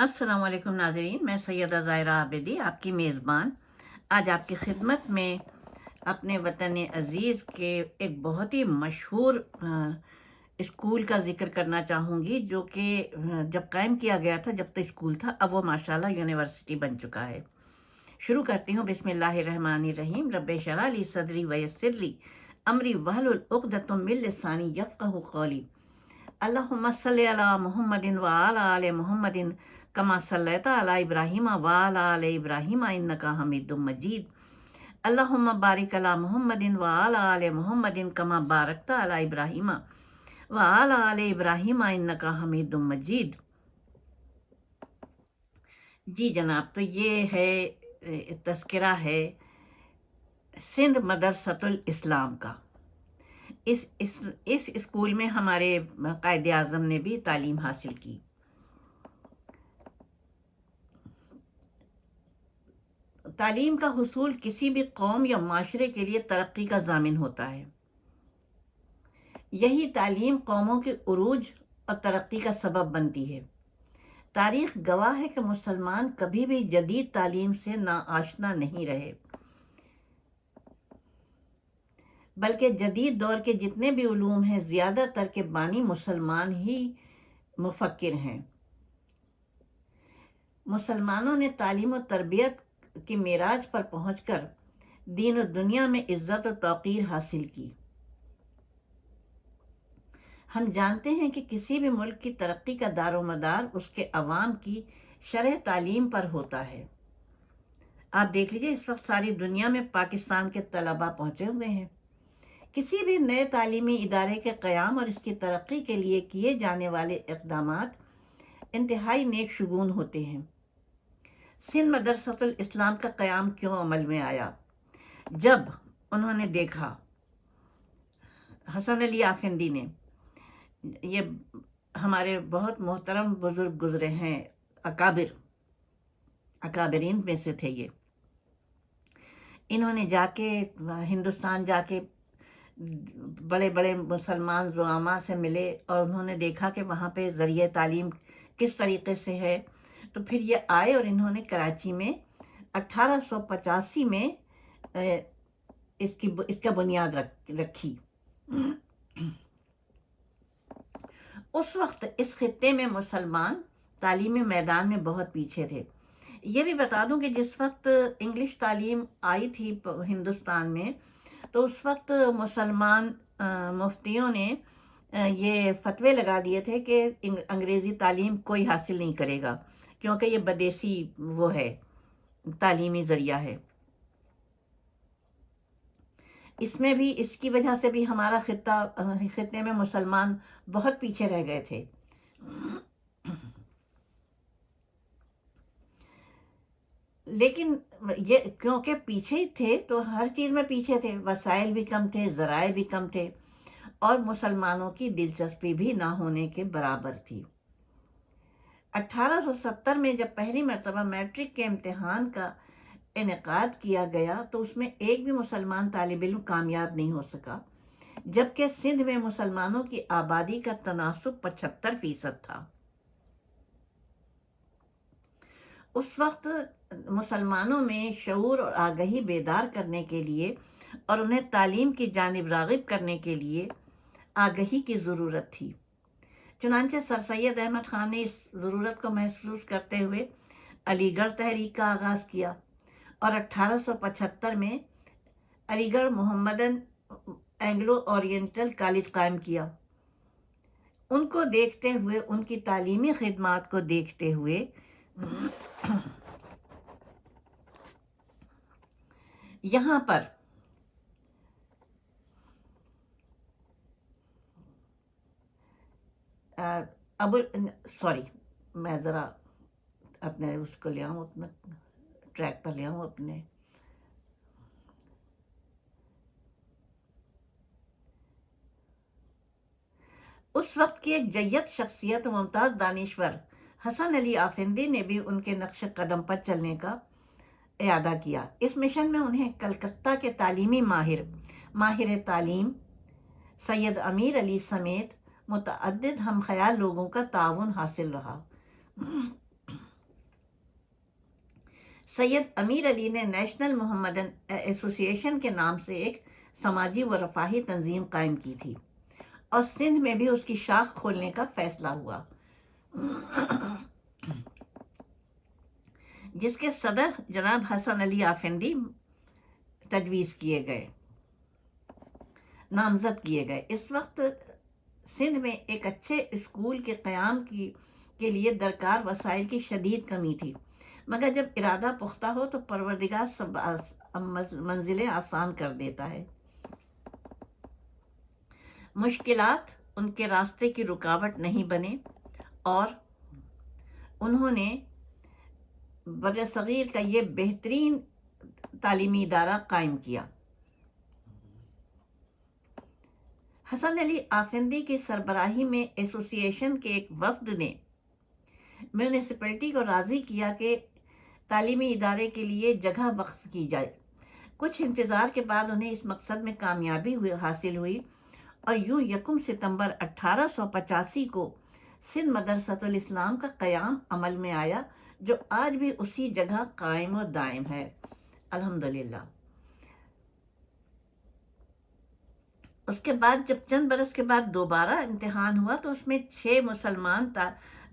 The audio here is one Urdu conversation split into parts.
السلام علیکم ناظرین، میں سیدہ ظاہرہ عابدی، آپ کی میزبان۔ آج آپ کی خدمت میں اپنے وطن عزیز کے ایک بہت ہی مشہور اسکول کا ذکر کرنا چاہوں گی، جو کہ جب قائم کیا گیا تھا، جب تو اسکول تھا، اب وہ ماشاءاللہ یونیورسٹی بن چکا ہے۔ شروع کرتی ہوں، بسم اللہ الرحمن الرحیم، رب شرح لی صدری ویسر لی امری وحل العقدۃ من لسانی یفقہ قولی۔ اللہم صلی علی محمد و آل محمد کما صلیت علی ابراہیم و علی ابراہیم، انکا حمید مجید. اللہم بارک علی محمد و آل محمد کما بارکت علی ابراہیم و علی ابراہیم، انکا حمید مجید. جی جناب، تو یہ ہے تذکرہ ہے سندھ مدرسۃ الاسلام کا۔ اس اس اس اسکول میں ہمارے قائد اعظم نے بھی تعلیم حاصل کی۔ تعلیم کا حصول کسی بھی قوم یا معاشرے کے لیے ترقی کا ضامن ہوتا ہے۔ یہی تعلیم قوموں کے عروج اور ترقی کا سبب بنتی ہے۔ تاریخ گواہ ہے کہ مسلمان کبھی بھی جدید تعلیم سے ناآشنا نہیں رہے۔ بلکہ جدید دور کے جتنے بھی علوم ہیں، زیادہ تر کے بانی مسلمان ہی مفکر ہیں۔ مسلمانوں نے تعلیم و تربیت کی معراج پر پہنچ کر دین و دنیا میں عزت و توقیر حاصل کی۔ ہم جانتے ہیں کہ کسی بھی ملک کی ترقی کا دار و مدار اس کے عوام کی شرح تعلیم پر ہوتا ہے۔ آپ دیکھ لیجیے اس وقت ساری دنیا میں پاکستان کے طلبہ پہنچے ہوئے ہیں۔ کسی بھی نئے تعلیمی ادارے کے قیام اور اس کی ترقی کے لیے کیے جانے والے اقدامات انتہائی نیک شگون ہوتے ہیں۔ سندھ مدرسۃ الاسلام کا قیام کیوں عمل میں آیا؟ جب انہوں نے دیکھا، حسن علی آفندی نے، یہ ہمارے بہت محترم بزرگ گزرے ہیں، اکابر، اکابرین میں سے تھے یہ۔ انہوں نے جا کے، ہندوستان جا کے بڑے بڑے مسلمان زعما سے ملے اور انہوں نے دیکھا کہ وہاں پہ ذریعہ تعلیم کس طریقے سے ہے۔ تو پھر یہ آئے اور انہوں نے کراچی میں اٹھارہ سو پچاسی میں اس کی اس کا بنیاد رکھی۔ اس وقت اس خطے میں مسلمان تعلیمی میدان میں بہت پیچھے تھے۔ یہ بھی بتا دوں کہ جس وقت انگلش تعلیم آئی تھی ہندوستان میں، تو اس وقت مسلمان مفتیوں نے یہ فتوے لگا دیے تھے کہ انگریزی تعلیم کوئی حاصل نہیں کرے گا۔ کیونکہ یہ بدیسی وہ ہے، تعلیمی ذریعہ ہے۔ اس میں بھی، اس کی وجہ سے بھی ہمارا خطہ، خطے میں مسلمان بہت پیچھے رہ گئے تھے۔ لیکن یہ کیونکہ پیچھے ہی تھے تو ہر چیز میں پیچھے تھے، وسائل بھی کم تھے، ذرائع بھی کم تھے اور مسلمانوں کی دلچسپی بھی نہ ہونے کے برابر تھی۔ اٹھارہ سو ستر میں جب پہلی مرتبہ میٹرک کے امتحان کا انعقاد کیا گیا تو اس میں ایک بھی مسلمان طالب علم کامیاب نہیں ہو سکا، جبکہ سندھ میں مسلمانوں کی آبادی کا تناسب پچھتر فیصد تھا۔ اس وقت مسلمانوں میں شعور اور آگہی بیدار کرنے کے لیے اور انہیں تعلیم کی جانب راغب کرنے کے لیے آگہی کی ضرورت تھی۔ چنانچہ سر سید احمد خان نے اس ضرورت کو محسوس کرتے ہوئے علی گڑھ تحریک کا آغاز کیا اور اٹھارہ سو پچہتر میں علی گڑھ محمدن اینگلو اورینٹل کالج قائم کیا۔ ان کو دیکھتے ہوئے، ان کی تعلیمی خدمات کو دیکھتے ہوئے یہاں پر اب سوری، میں ذرا اپنے اس کو لے آؤں اپنا ٹریک پر لے آؤں، اپنے۔ اس وقت کی ایک جیت شخصیت ممتاز دانشور حسن علی آفندی نے بھی ان کے نقش قدم پر چلنے کا اعادہ کیا۔ اس مشن میں انہیں کلکتہ کے تعلیمی ماہر ماہر تعلیم سید امیر علی سمیت متعدد ہم خیال لوگوں کا تعاون حاصل رہا۔ سید امیر علی نے نیشنل محمدن ایسوسیشن کے نام سے ایک سماجی و رفاہی تنظیم قائم کی تھی اور سندھ میں بھی اس کی شاخ کھولنے کا فیصلہ ہوا۔ جس کے صدر جناب حسن علی آفندی تجویز کیے گئے، نامزد کیے گئے۔ اس وقت سندھ میں ایک اچھے اسکول کے قیام کی کے لیے درکار وسائل کی شدید کمی تھی۔ مگر جب ارادہ پختہ ہو تو پروردگار سب منزلیں آسان کر دیتا ہے۔ مشکلات ان کے راستے کی رکاوٹ نہیں بنے اور انہوں نے بر صغیر کا یہ بہترین تعلیمی ادارہ قائم کیا۔ حسن علی آفندی کی سربراہی میں ایسوسیشن کے ایک وفد نے میونسپلٹی کو راضی کیا کہ تعلیمی ادارے کے لیے جگہ وقف کی جائے۔ کچھ انتظار کے بعد انہیں اس مقصد میں کامیابی ہوئی، حاصل ہوئی اور یوں یکم ستمبر اٹھارہ سو پچاسی کو سندھ مدرسۃ الاسلام کا قیام عمل میں آیا، جو آج بھی اسی جگہ قائم و دائم ہے۔ الحمدللہ۔ اس کے بعد جب چند برس کے بعد دوبارہ امتحان ہوا تو اس میں چھ مسلمان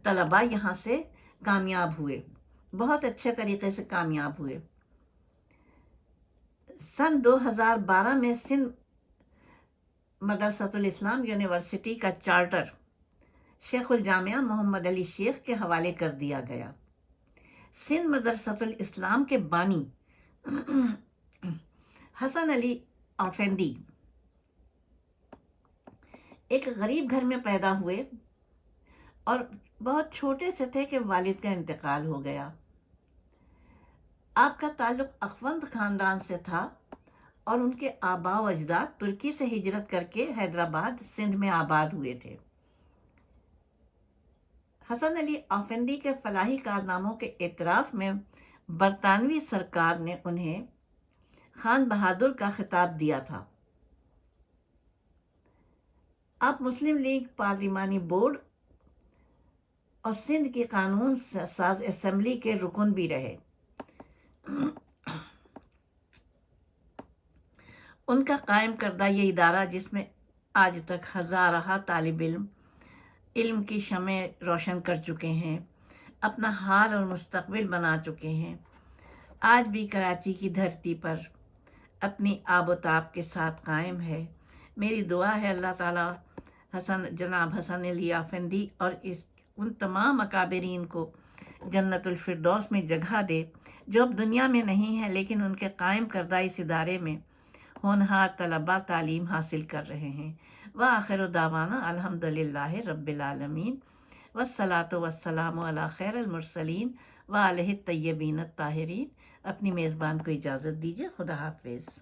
طلباء یہاں سے کامیاب ہوئے۔ بہت اچھے طریقے سے کامیاب ہوئے۔ سن دو ہزار بارہ میں سندھ مدرسۃ الاسلام یونیورسٹی کا چارٹر شیخ الجامعہ محمد علی شیخ کے حوالے کر دیا گیا۔ سندھ مدرسۃ الاسلام کے بانی حسن علی آفندی ایک غریب گھر میں پیدا ہوئے اور بہت چھوٹے سے تھے کہ والد کا انتقال ہو گیا۔ آپ کا تعلق اخوند خاندان سے تھا اور ان کے آبا و اجداد ترکی سے ہجرت کر کے حیدرآباد، سندھ میں آباد ہوئے تھے۔ حسن علی آفندی کے فلاحی کارناموں کے اعتراف میں برطانوی سرکار نے انہیں خان بہادر کا خطاب دیا تھا۔ آپ مسلم لیگ پارلیمانی بورڈ اور سندھ کی قانون ساز اسمبلی کے رکن بھی رہے۔ ان کا قائم کردہ یہ ادارہ جس میں آج تک ہزارہ طالب علم علم کی شمع روشن کر چکے ہیں، اپنا حال اور مستقبل بنا چکے ہیں۔ آج بھی کراچی کی دھرتی پر اپنی آب و تاب کے ساتھ قائم ہے۔ میری دعا ہے اللہ تعالیٰ حسن، جناب حسن علی آفندی اور اس ان تمام اکابرین کو جنت الفردوس میں جگہ دے، جو اب دنیا میں نہیں ہے لیکن ان کے قائم کردہ اس ادارے میں ہونہار طلباء تعلیم حاصل کر رہے ہیں۔ وآخر دعوانا الحمد للہ رب العالمین۔ والصلاة والسلام علی خیر المرسلین۔ و علیہ طیبین الطاہرین۔ اپنی میزبان کو اجازت دیجیے خدا حافظ۔